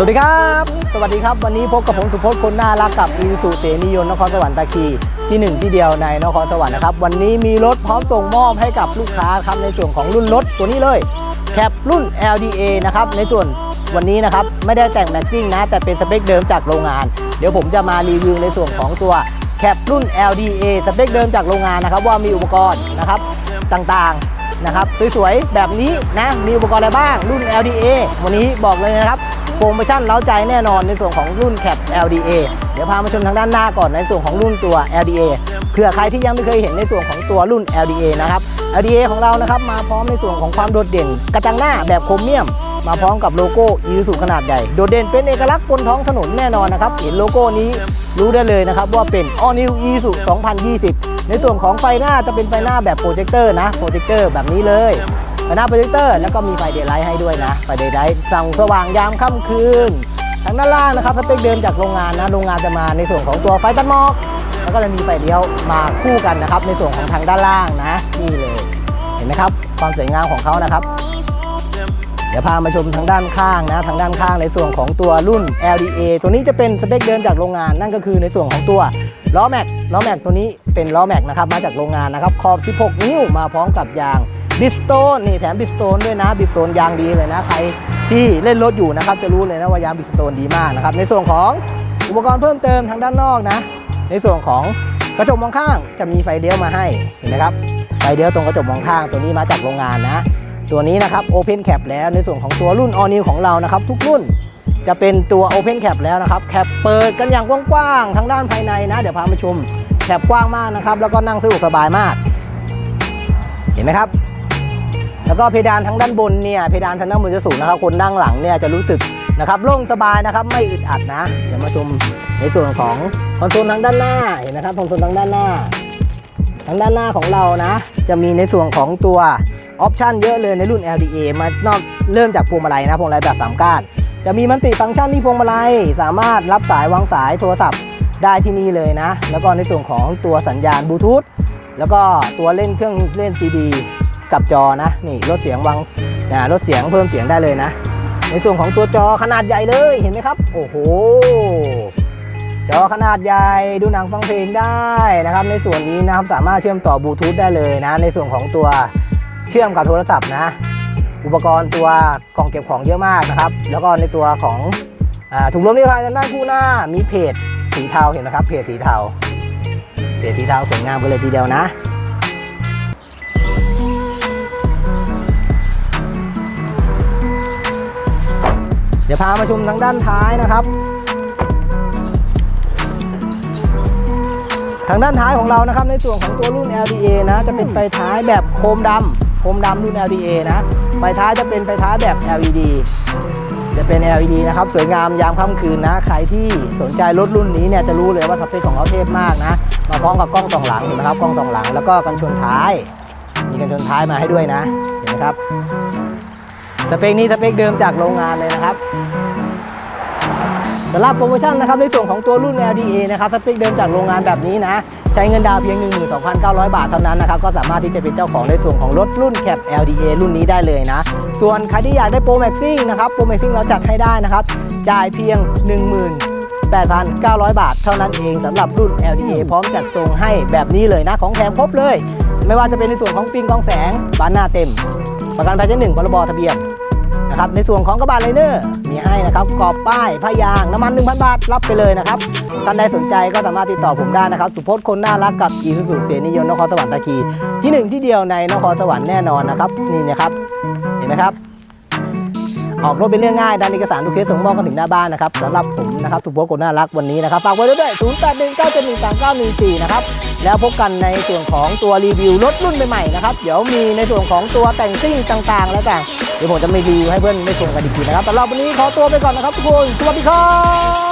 สวัสดีครับ สวัสดีครับ วันนี้พบกับผมสุพจน์คนน่ารักกับอีสุเตนิยนนครสวรรค์ตาคีที่หนึ่งที่เดียวในนครสวรรค์นะครับ วันนี้มีรถพร้อมส่งมอบให้กับลูกค้าครับในส่วนของรุ่นรถตัวนี้เลยแคปรุ่น LDA นะครับในส่วนวันนี้นะครับไม่ได้แต่งแม็กซิ่งนะ แต่เป็นสเปคเดิมจากโรงงาน เดี๋ยวผมจะมารีวิวในส่วนของตัวแคปรุ่น LDA สเปคเดิมจากโรงงานนะครับว่ามีอุปกรณ์นะครับต่างๆนะครับสวยๆแบบนี้นะมีอุปกรณ์อะไรบ้างรุ่น LDA วันนี้บอกเลยนะครับ โปรโมชั่นเล้าใจแน่นอนในส่วนของรุ่น Cap LDA เดี๋ยวพามาชมทางด้านหน้าก่อนในส่วนของรุ่นตัว LDA เผื่อใครที่ยังไม่เคยเห็นในส่วนของตัวรุ่น LDA นะครับ LDA ของเรานะครับมาพร้อมในส่วนของความโดดเด่น กระจังหน้าแบบโครเมียม มาพร้อมกับโลโก้อีซูขนาดใหญ่ โดดเด่นเป็นเอกลักษณ์บนท้องถนนแน่นอนนะครับ เห็นโลโก้นี้รู้ได้เลยนะครับว่าเป็น All New Isuzu 2020 ในส่วนของไฟหน้าจะเป็นไฟหน้าแบบโปรเจคเตอร์นะ โปรเจคเตอร์แบบนี้เลย หน้าโปรเจคเตอร์แล้วก็มีไฟเดย์ไลท์ให้ด้วยนะไฟเดย์ไลท์ส่องสว่างยามค่ำคืนทางด้านล่างนะครับสเปคเดิมจากโรงงานนะโรงงานจะมาในส่วนของตัวไฟตัดหมอกแล้วก็จะมีไฟเลี้ยวมาคู่กันนะครับ ในส่วนของทางด้านล่างนะนี่เลย เห็นไหมครับ ความสวยงามของเขานะครับ เดี๋ยวพามาชมทางด้านข้างนะทางด้านข้างในส่วนของตัวรุ่น LDA ตัวนี้จะเป็นสเปคเดิมจากโรงงานนั่นก็คือในส่วนของตัวล้อแม็กล้อแม็กตัวนี้เป็นล้อแม็กนะครับมาจากโรงงานนะครับขอบ 16 นิ้วมาพร้อมกับยาง บิสโตนนี่แถมบิสโตนด้วยนะบิสโตนยางดีเลยนะใครที่เล่นรถอยู่นะครับ จะรู้เลยนะว่ายางบิสโตนดีมากนะครับในส่วนของอุปกรณ์เพิ่มเติมทางด้านนอกนะ ในส่วนของกระจกมองข้างจะมีไฟเลี้ยวมาให้เห็นไหมครับไฟเลี้ยวตรงกระจกมองข้างตัวนี้มาจากโรงงานนะ ตัวนี้นะครับ Open Cap แล้วในส่วนของตัวรุ่น All New ของเรานะครับ ทุกรุ่นจะเป็นตัว Open Cap แล้วนะครับแคปเปิดกันอย่างกว้างๆทางด้านภายในนะ เดี๋ยวพามาชมแคปกว้างมากนะครับ แล้วก็นั่งสะดวกสบายมาก เห็นไหมครับ แล้วก็เพดานทางด้านบนเนี่ยเพดานทางด้านบนจะสูงนะครับ คนนั่งหลังเนี่ยจะรู้สึกนะครับโล่งสบายนะครับไม่อึดอัดนะ เดี๋ยวมาชมในส่วนของคอนโซลทางด้านหน้าเห็นนะครับคอนโซลทางด้านหน้า ทางด้านหน้าของเรานะ จะมีในส่วนของตัวออปชันเยอะเลยในรุ่น LDA มานอกเริ่มจากพวงมาลัยนะพวงมาลัยแบบสามก้านจะมีมันติฟังก์ชันที่พวงมาลัยสามารถรับสายวางสายโทรศัพท์ได้ที่นี่เลยนะ แล้วก็ในส่วนของตัวสัญญาณบลูทูธแล้วก็ตัวเล่นเครื่องเล่นซีดี กับจอนะนี่ลดเสียงวางนะลดเสียงเพิ่มเสียงได้เลยนะ ในส่วนของตัวจอขนาดใหญ่เลยเห็นไหมครับ โอ้โหจอขนาดใหญ่ดูหนังฟังเพลงได้นะครับ ในส่วนนี้นะครับสามารถเชื่อมต่อบลูทูธได้เลยนะ ในส่วนของตัวเชื่อมกับโทรศัพท์นะ อุปกรณ์ตัวกล่องเก็บของเยอะมากนะครับ แล้วก็ในตัวของอถุงลมนิรภัยทางด้านคู่หน้ามีเพจสีเทาเห็นไหมครับเพจสีเทาเพจสีเทาสวยงามกันเลยทีเดียวนะ เดี๋ยวพามาชมทางด้านท้ายนะครับ ทางด้านท้ายของเรานะครับในส่วนของตัวรุ่น LDA นะ จะเป็นไฟท้ายแบบโคมดำโคมดำรุ่น LDA นะไฟท้ายจะเป็นไฟท้ายแบบ LED จะเป็น LED นะครับสวยงามยามค่ำคืนนะ ใครที่สนใจรถรุ่นนี้เนี่ยจะรู้เลยว่าสเปคของเขาเทพมากนะ มาพร้อมกับกล้องสองหลังเห็นไหมครับกล้องสองหลังแล้วก็กันชนท้าย มีกันชนท้ายมาให้ด้วยนะเห็นไหมครับ สเปคนี้สเปคเดิมจากโรงงานเลยนะครับสำหรับโปรโมชั่นนะครับในส่วนของตัวรุ่น LDA นะครับสเปคเดิมจากโรงงานแบบนี้นะ ใช้เงินดาวเพียง 12,900 บาทเท่านั้นนะครับก็สามารถที่จะเป็นเจ้าของในส่วนของรถรุ่นแคป LDA รุ่นนี้ได้เลยนะ ส่วนใครที่อยากได้โปรแม็กซิ่งนะครับโปรแม็กซิ่งเราจัดให้ได้นะครับ จ่ายเพียง 10,000 18,900 บาท เท่านั้นเองสำหรับรุ่น LDA พร้อมจัดส่งให้แบบนี้เลยนะ ของแถมครบเลย ไม่ว่าจะเป็นในส่วนของฟิล์มกองแสงบานหน้าเต็ม ประกันภัยชั้นหนึ่งพรบทะเบียนนะครับในส่วนของกระบะไลเนอร์มีให้นะครับกรอบป้ายผ้ายางน้ำมัน 1,000 บาท รับไปเลยนะครับท่านใดสนใจก็สามารถติดต่อผมได้นะครับ สุพจน์คนน่ารักกับอีสุสุเสนียนนครสวรรค์ตะคีที่หนึ่งที่เดียวในนครสวรรค์แน่นอนนะครับนี่นะครับเห็นไหมครับ ออกรถเป็นเรื่องง่ายดันเอกสารทุกเคสส่งมอบกันถึงหน้าบ้านนะครับสำหรับผมนะครับสุพจน์คนน่ารักวันนี้นะครับฝากไว้ด้วยด้วย0 8 1 9 7 1 3 9 1 4นะครับแล้วพบกันในส่วนของตัวรีวิวรถรุ่นใหม่ๆนะครับเดี๋ยวมีในส่วนของตัวแต่งซิ่งต่างๆ แล้วต่างเดี๋ยวผมจะมีรีวิวให้เพื่อนได้ชมกันอีกทีนะครับแต่รอบวันนี้ขอตัวไปก่อนนะครับทุกคนสวัสดีครับ